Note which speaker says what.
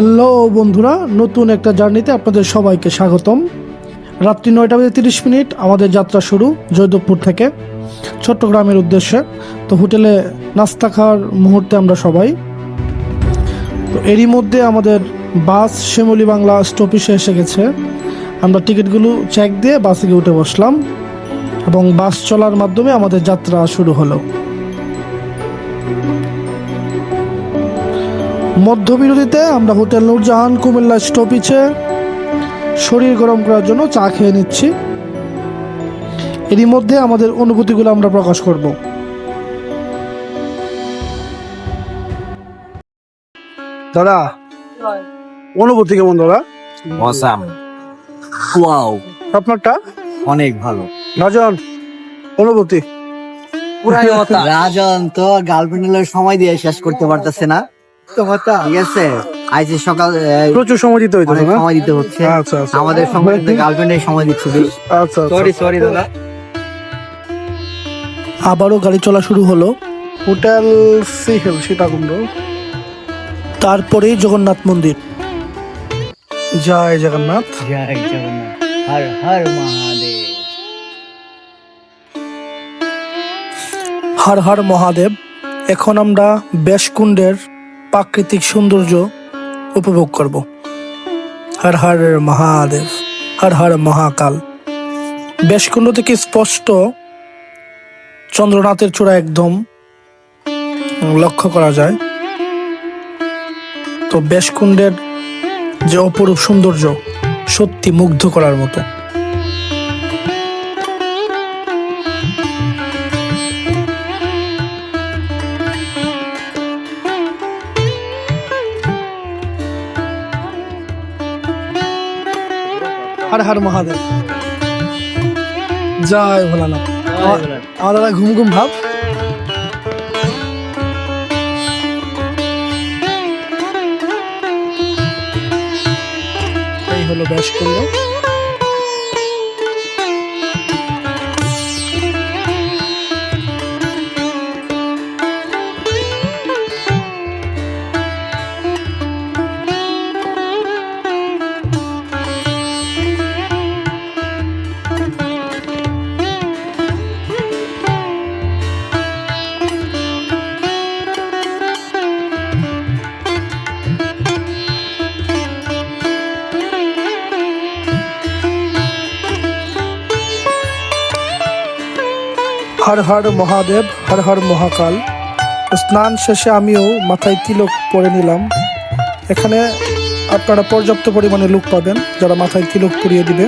Speaker 1: Hello বন্ধুরা, নতুন একটা জার্নিতে আপনাদের সবাইকে স্বাগতম। রাত্রি নয়টা বেজে তিরিশ মিনিট, আমাদের যাত্রা শুরু জয়দেবপুর থেকে চট্টগ্রামের উদ্দেশ্যে। তো হোটেলে নাস্তা খাওয়ার মুহূর্তে আমরা সবাই। তো এরই মধ্যে আমাদের বাস শ্যামলী বাংলা স্টপিসে এসে গেছে। আমরা টিকিটগুলো চেক দিয়ে বাসে গিয়ে উঠে বসলাম এবং বাস চলার মাধ্যমে আমাদের যাত্রা শুরু হলো। মধ্যবিরতিতে আমরা হোটেল নূরজাহান কুমিল্লা স্টপিচে শরীর গরম করার জন্য চা খেয়ে নিচ্ছি। এরই মধ্যে আমাদের অনুভূতিগুলো আমরা প্রকাশ করব। দাদা অনুভূতি কেমন দাদা?
Speaker 2: অসাম। ওয়াও
Speaker 1: আপনারটা?
Speaker 2: অনেক ভালো।
Speaker 1: রাজন অনুভূতি?
Speaker 2: রাজন তো গার্লফ্রেন্ডের সময় দিয়ে শেষ করতে পারতেছে না। ঠিক আছে? আজ সকাল
Speaker 1: প্রচুর সময় দিতে হইতো
Speaker 2: অনেক সময় দিতে হচ্ছে।
Speaker 1: আচ্ছা আচ্ছা।
Speaker 2: আমাদের সময় গার্লফ্রেন্ডের সময় দিচ্ছে
Speaker 1: আচ্ছা
Speaker 2: সরি সরি দাদা।
Speaker 1: আবারও গাড়ি চলা শুরু হলো। হোটেল সিহেল সীতাকুণ্ড। তারপরেই জগন্নাথ মন্দির। জয় জগন্নাথ।
Speaker 2: জয় জগন্নাথ। হর হর মহাদেব।
Speaker 1: হর হর মহাদেব। এখন আমরা বেশকুণ্ডের প্রাকৃতিক সৌন্দর্য উপভোগ করব। হর হর মহাদেব, হর হর মহাকাল। বেশকুণ্ড থেকে স্পষ্ট চন্দ্রনাথের চূড়া একদম লক্ষ্য করা যায়। তো বেশকুণ্ডের যে অপরূপ সৌন্দর্য সত্যি মুগ্ধ করার মতো। হর হর মহাদেব। জয় ভোলানাথ। আমার দাদা ঘুম ঘুম ভাব। এই হলো ব্যাসকুণ্ড হর হর মহাদেব, হর হর মহাকাল। স্নান শেষে আমিও মাথায় তিলক পরে নিলাম। এখানে আপনারা পর্যাপ্ত পরিমাণে লোক পাবেন যারা মাথায় তিলক পরিয়ে দিবে।